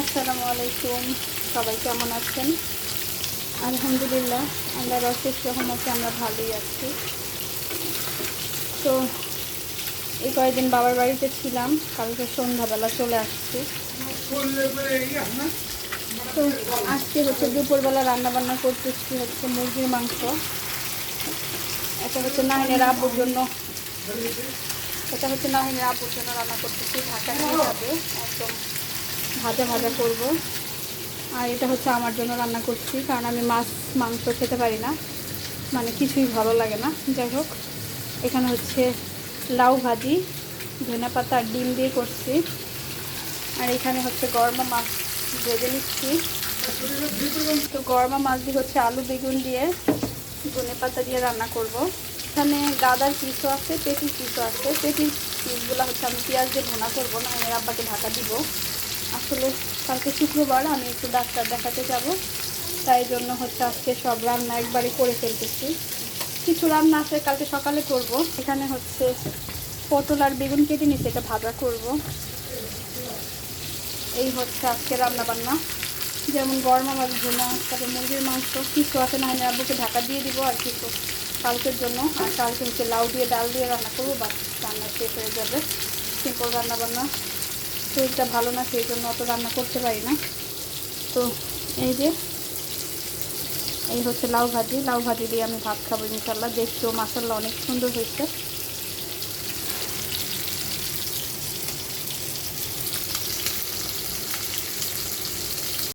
আসসালামু আলাইকুম। সবাই কেমন আছেন? আলহামদুলিল্লাহ আমরা রসের রহমতে আমরা ভালোই আছি। তো, এই কয়েকদিন বাবার বাড়িতে ছিলাম, কালকে সন্ধ্যাবেলা চলে আসছি। তো, আজকে হচ্ছে দুপুরবেলা রান্না বান্না করতেছি হচ্ছে মুরগির মাংস। এটা হচ্ছে নাহিনের আব্বুর জন্য। এটা হচ্ছে নাহিনের আব্বুর জন্য রান্না করতেছি ঢাকা একদম ভাজা ভাজা করব। আর এটা হচ্ছে আমার জন্য রান্না করছি, কারণ আমি মাছ, মাংস খেতে পারি না। মানে কিছুই ভালো লাগে না। যাই হোক, এখানে হচ্ছে লাউ ভাজি, ধনে পাতা ডিম দিয়ে করছি। আর এখানে হচ্ছে গরমা মাছ ভেজে নিচ্ছি। তো গরমা মাছ দিয়ে হচ্ছে আলু বেগুন দিয়ে ধনে পাতা দিয়ে রান্না করব। এখানে গাদার পিসও আছে, পেটির পিসও আছে। পেটির পিসগুলো হচ্ছে আমি পেঁয়াজ দিয়ে ভুনা করব না আমি আব্বাকে ঢাকা দিব। আসলে কালকে শুক্রবার আমি একটু ডাক্তার দেখাতে যাব। তাই জন্য হচ্ছে আজকে সব রান্না একবারে করে ফেলতেছি। কিছু রান্না আছে কালকে সকালে করব। এখানে হচ্ছে পটল আর বেগুন কেটে নিচ্ছে এটা ভাজা করব। এই হচ্ছে আজকে রান্না বান্না যেমন গরমা মাছ ভুনা তারপর মুরগির মাংস, কিছু আছে না আমি আব্বুকে ঢাকা দিয়ে দিব আর কিছু কালকের জন্য। আর কালকে হচ্ছে লাউ দিয়ে ডাল দিয়ে রান্না করব বা রান্না শেষ হয়ে যাবে। সিম্পল রান্না বান্না শরীরটা ভালো না, সেই জন্য অত রান্না করতে পারি না। তো এই যে, এই হচ্ছে লাউ ভাজি। লাউ ভাজি দিয়ে আমি ভাত খাব ইনশাল্লাহ। দেখতেও মাসাল্লাহ অনেক সুন্দর হয়েছে।